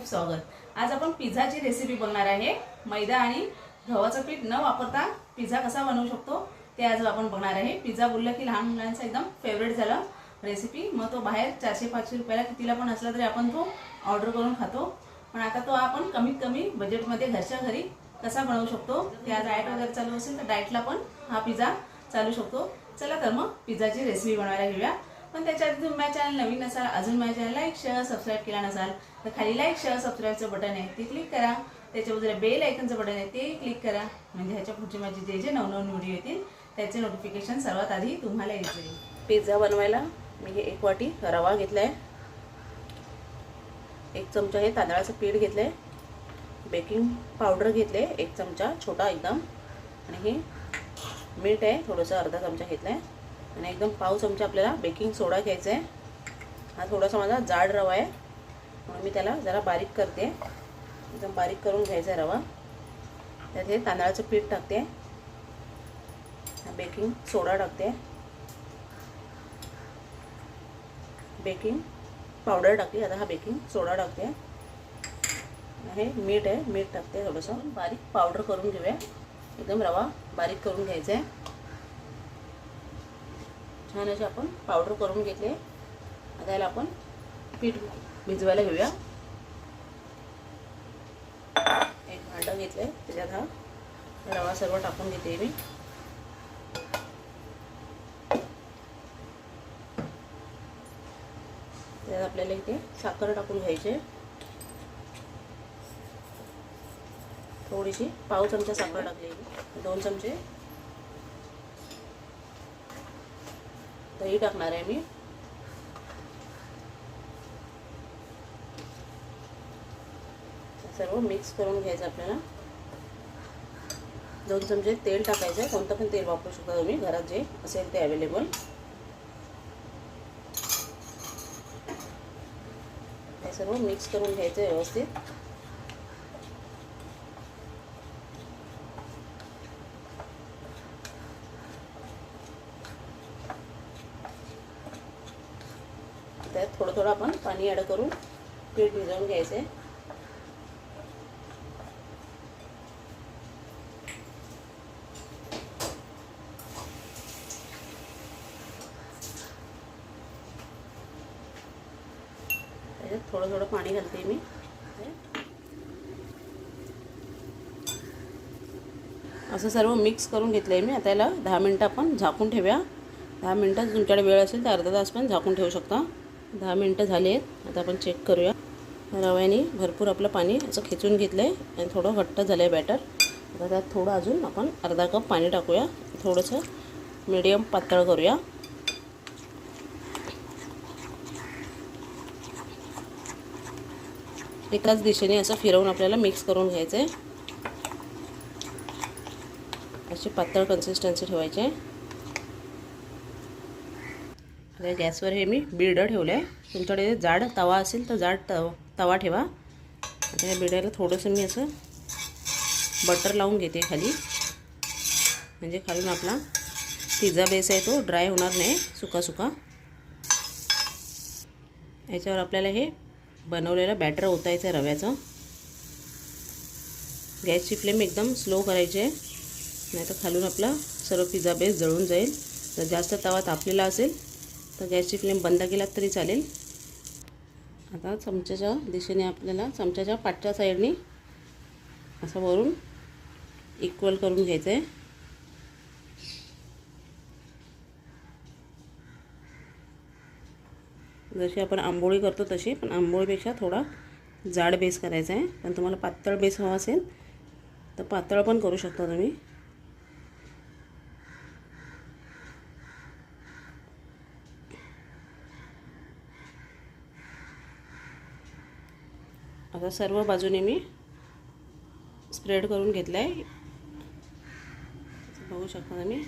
खूप स्वागत. आज आपण पिझ्झाची रेसिपी बघणार आहे. मैदा आणि गव्हाचं पीठ न वापरता पिझ्झा कसा बनवू शकतो ते आज आपण बघणार आहे. पिझ्झा बोललं की लहान मुलांचं एकदम फेवरेट झालं रेसिपी मग तो बाहेर चारशे पाचशे रुपयाला कितीला पण असला तरी आपण तो ऑर्डर करून खातो. पण आता तो आपण कमीत कमी बजेटमध्ये घरच्या घरी कसा बनवू शकतो आज डाएट वगैरे चालू असेल तर डाएटला पण हा पिझ्झा चालू शकतो. चला तर मग पिझ्झाची रेसिपी बनवायला घेऊया. पण त्याच्या आधी तुम्ही माझ्या चॅनल नवीन असाल अजून माझ्या चॅनल लाईक शेअर सबस्क्राईब केला नसाल तर खाली लाईक शेअर सबस्क्राईबचं बटन आहे ते क्लिक करा. त्याच्याबद्दल बेल आयकनचं बटन आहे ते क्लिक करा. म्हणजे ह्याच्या पुढचे माझे जे जे नवनवीन व्हिडिओ येतील त्याचे नोटिफिकेशन सर्वात आधी तुम्हाला येईल पिझ्झा बनवायला मी हे एक वाटी रवा घेतला आहे एक चमचा हे तांदळाचं पीठ घेतलं आहे बेकिंग पावडर घेतले एक चमचा छोटा एकदम. आणि हे मीठ आहे थोडंसं अर्धा चमचा घेतला आहे आणि एकदम पाव चमचा आपल्याला बेकिंग सोडा घ्यायचा आहे हा थोडासा माझा जाड रवा आहे. म्हणून मी त्याला जरा बारीक करते. एकदम बारीक करून घ्यायचा आहे रवा. त्यात हे तांदळाचं पीठ टाकते. बेकिंग सोडा टाकते. बेकिंग पावडर टाकली आता हा बेकिंग सोडा टाकते. हे मीठ आहे. मीठ टाकते थोडंसं. बारीक पावडर करून घेऊया. एकदम रवा बारीक करून घ्यायचा आहे. छान असे आपण पावडर करून घेतले आता याला आपण पीठ भिजवायला घेऊया. एक भांडं घेतलं आहे त्याच्यात हा रवा सर्व टाकून घेते मी. त्यात आपल्याला इथे साखर टाकून घ्यायचे थोडीशी पाव चमचा साखर टाकली दोन चमचे दही टाकणार आहे मी. सर्व मिक्स करून घ्यायचं आपल्याला. दोन चमचे तेल टाकायचं आहे. कोणतं पण तेल वापरू शकता तुम्ही. घरात जे असेल ते अवेलेबल हे सर्व मिक्स करून घ्यायचं आहे व्यवस्थित त्यात थोडं थोडं आपण पाणी ॲड करून पीठ भिजवून घ्यायचं. आहे त्याच्यात थोडं थोडं पाणी घालते मी. असं सर्व मिक्स करून घेतलं आहे मी. आता याला दहा मिनटं आपण झाकून ठेवूया. दहा मिनटं तुमच्याकडे वेळ असेल तर अर्धा तास पण झाकून ठेवू शकता. दहा मिनटं झाले आहेत. आता आपण चेक करूया. रव्याने भरपूर आपलं पाणी असं खेचून घेतलं आहे आणि थोडं घट्ट झालं आहे बॅटर आता त्यात थोडं अजून आपण अर्धा कप पाणी टाकूया. थोडंसं मीडियम पातळ करूया. एकाच दिशेने असं फिरवून आपल्याला मिक्स करून घ्यायचं आहे अशी पातळ कन्सिस्टन्सी ठेवायची आहे. आता गॅसवर हे मी बिरडं ठेवलं आहे तुमच्याकडे जाड तवा असेल तर जाड तव तवा ठेवा. आता या थोडंसं मी असं बटर लावून घेते खाली. म्हणजे खालून आपला पिझ्झा बेस आहे तो ड्राय होणार नाही सुका सुका याच्यावर आपल्याला हे बनवलेलं बॅटर ओतायचं आहे रव्याचं. गॅसची फ्लेम एकदम स्लो करायची आहे. नाही तर खालून आपला सर्व पिझ्झा बेस जळून जाईल. जर जास्त तवा तापलेला असेल तर गॅसची फ्लेम बंद केलात तरी चालेल. आता चमच्याच्या दिशेने आपल्याला चमच्याच्या पाठच्या साईडने असं वरून इक्वल करून घ्यायचं आहे जशी आपण आंबोळी करतो तशी पण आंबोळीपेक्षा थोडा जाड बेस करायचा आहे पण तुम्हाला पातळ बेस हवा असेल तर पातळ पण करू शकता तुम्ही. आता सर्व बाजूने मी स्प्रेड करून घेतलं आहे बघू शकता तुम्ही.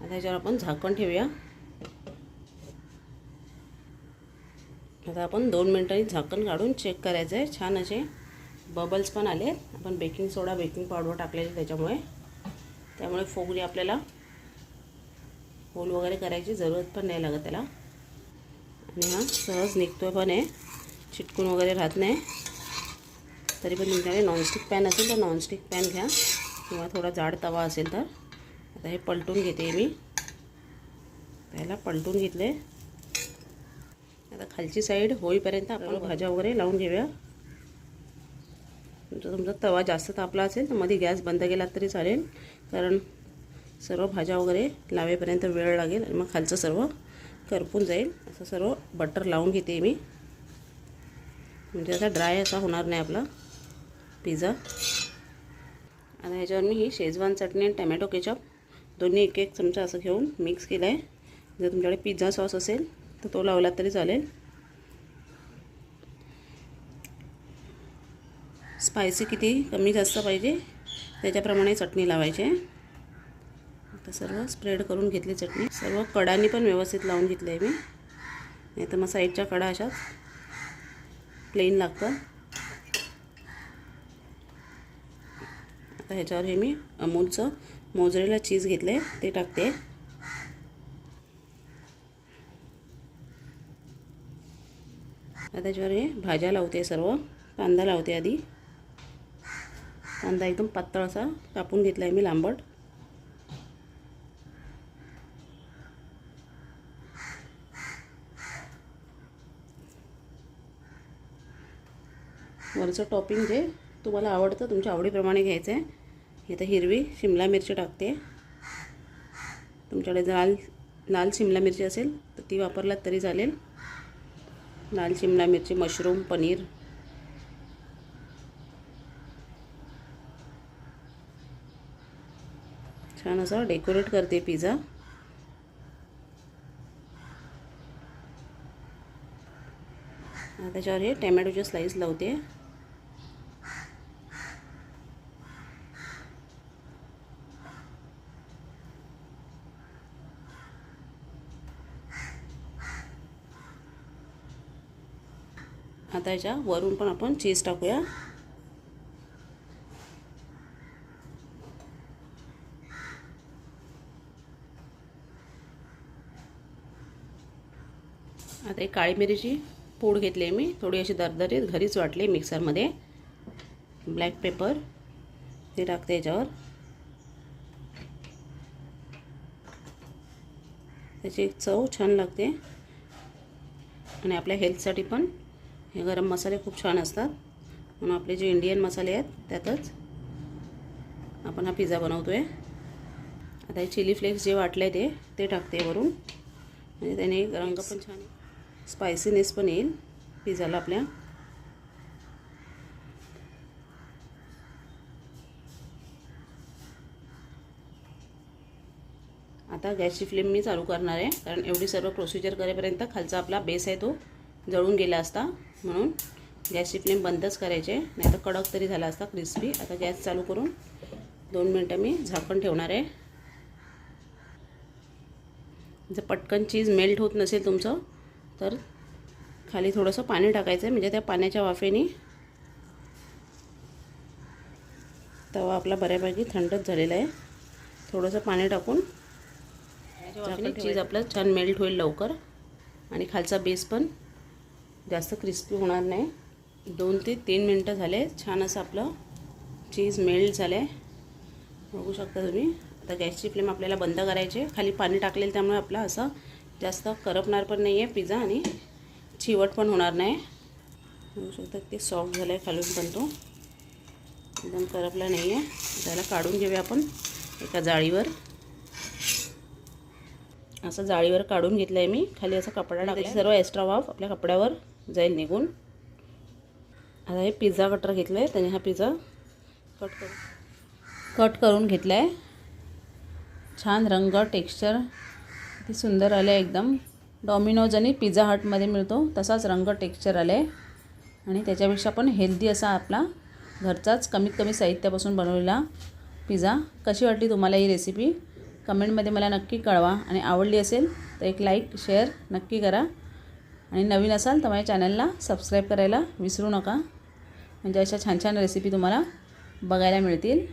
आता ह्याच्यावर आपण झाकण ठेवूया. आता आपण दोन मिनटांनी झाकण काढून चेक करायचं आहे छान असे बबल्स पण आले. आपण बेकिंग सोडा बेकिंग पावडर टाकलेले त्याच्यामुळे. त्यामुळे फोगणी आपल्याला होल वगैरे करायची जरूरत पण नाही लागत त्याला. आणि हा सहज निघतो पण आहे. चिटकून वगैरे राहत नाही. तरी पण तुमच्याकडे नॉनस्टिक पॅन असेल तर नॉनस्टिक पॅन घ्या. किंवा थोडा जाड तवा असेल तर. आता हे पलटून घेते मी. त्याला पलटून घेतले. आता खालची साईड होईपर्यंत आपण भाज्या वगैरे लावून घेऊया. तुमचा तुमचा तवा जास्त तापला असेल तर मध्ये गॅस बंद केला तरी चालेल. कारण सर्व भाज्या वगैरे लावेपर्यंत वेळ लागेल आणि मग खालचं सर्व करपून जाईल. असं सर्व बटर लावून घेते मी. म्हणजे असा ड्राय असा होणार नाही आपला. पिझ्झा आता ह्याच्यावर मी ही शेजवान चटणी आणि टमॅटो केचप. दोन्ही एक एक चमचा असं घेऊन मिक्स केलं आहे जर तुमच्याकडे पिझ्झा सॉस असेल तर तो लावला तरी चालेल. स्पायसी किती कमी जास्त पाहिजे त्याच्याप्रमाणे चटणी लावायची. आहे आता सर्व स्प्रेड करून घेतली चटणी. सर्व कडांनी पण व्यवस्थित लावून घेतली आहे मी. नाही तर मग साईडच्या कडा अशाच. प्लेन लागतं. आता ह्याच्यावर हे मी अमूलचं मोजरेला चीज घेतलं आहे ते टाकते. आता त्याच्यावर हे भाज्या लावते सर्व. कांदा लावते आधी. कांदा एकदम पातळ असा कापून घेतला आहे मी लांबट. वरचं टॉपिंग जे तुम्हाला आवडतं तुमच्या आवडीप्रमाणे घ्यायचं आहे. इथं हिरवी शिमला मिरची टाकते. तुमच्याकडे लाल लाल शिमला मिरची असेल तर ती वापरलात तरी चालेल. लाल शिमला मिरची मशरूम पनीर. छान असं डेकोरेट करते पिझ्झा. त्याच्यावर हे टॅमॅटोचे स्लाईस लावते. आता याच्या वरून पण आपण चीज टाकूया. आता एक काळी मिरीची पूड घेतली आहे मी. थोडी अशी दरदरीत घरीच वाटली मिक्सरमध्ये. ब्लॅक पेपर ते टाकते याच्यावर. त्याची एक चव छान लागते. आणि आपल्या हेल्थसाठी पण हे गरम मसाले खूप छान असतात. म्हणून आपले जे इंडियन मसाले आहेत त्यातच आपण हा पिझ्झा बनवतो आहे आता हे चिली फ्लेक्स जे वाटले ते ते टाकते वरून. म्हणजे त्याने रंग पण छान स्पायसीनेस पण येईल पिझ्झाला आपल्या. आता गॅसची फ्लेम मी चालू करणार आहे कारण एवढी सर्व प्रोसिजर करेपर्यंत खालचा आपला बेस आहे तो जळून गेला असता. म्हणून गॅसची फ्लेम बंदच करायचे. नाही तर कडक तरी झाला असता क्रिस्पी आता गॅस चालू करून दोन मिनटं मी झाकण ठेवणार आहे. जर पटकन चीज मेल्ट होत नसेल तुमचं तर खाली थोडंसं पाणी टाकायचं आहे. म्हणजे त्या पाण्याच्या वाफेने तवा आपला बऱ्यापैकी थंडच झालेला आहे. थोडंसं पाणी टाकून चीज आपलं छान मेल्ट होईल लवकर. आणि खालचा बेस पण जास्त क्रिस्पी होणार नाही. दोन ते तीन मिनटं झाले. छान असं आपलं चीज मेल्ट झालं आहे बघू शकता तुम्ही. आता गॅसची फ्लेम आपल्याला बंद करायची खाली पाणी टाकलेलं त्यामुळे आपला असं जास्त करपणार पण नाही आहे पिझ्झा आणि चिवट पण होणार नाही. बघू शकता ते सॉफ्ट झालं आहे खालून पण तो. एकदम करपला नाही आहे त्याला काढून घेऊया आपण एका जाळीवर. असं जाळीवर काढून घेतलं आहे मी. खाली असा कपडा टाकला सर्व एक्स्ट्रा वाफ आपल्या कपड्यावर. जाईल निघून. आता हे पिझ्झा कटर घेतलं आहे त्याने हा पिझ्झा कट करू कट करून घेतला आहे छान रंग टेक्स्चर किती सुंदर आलं आहे एकदम डॉमिनोज आणि पिझ्झा हटमध्ये मिळतो. तसाच रंग टेक्स्चर आलं आहे आणि त्याच्यापेक्षा पण हेल्दी असा आपला घरचाच कमीत कमी साहित्यापासून बनवलेला पिझ्झा कशी वाटली तुम्हाला ही रेसिपी कमेंटमध्ये मला नक्की कळवा. आणि आवडली असेल तर एक लाईक शेअर नक्की करा. आणि नवीन असाल तर माझ्या चॅनलला सबस्क्राईब करायला विसरू नका. म्हणजे अशा छान छान रेसिपी तुम्हाला बघायला मिळतील.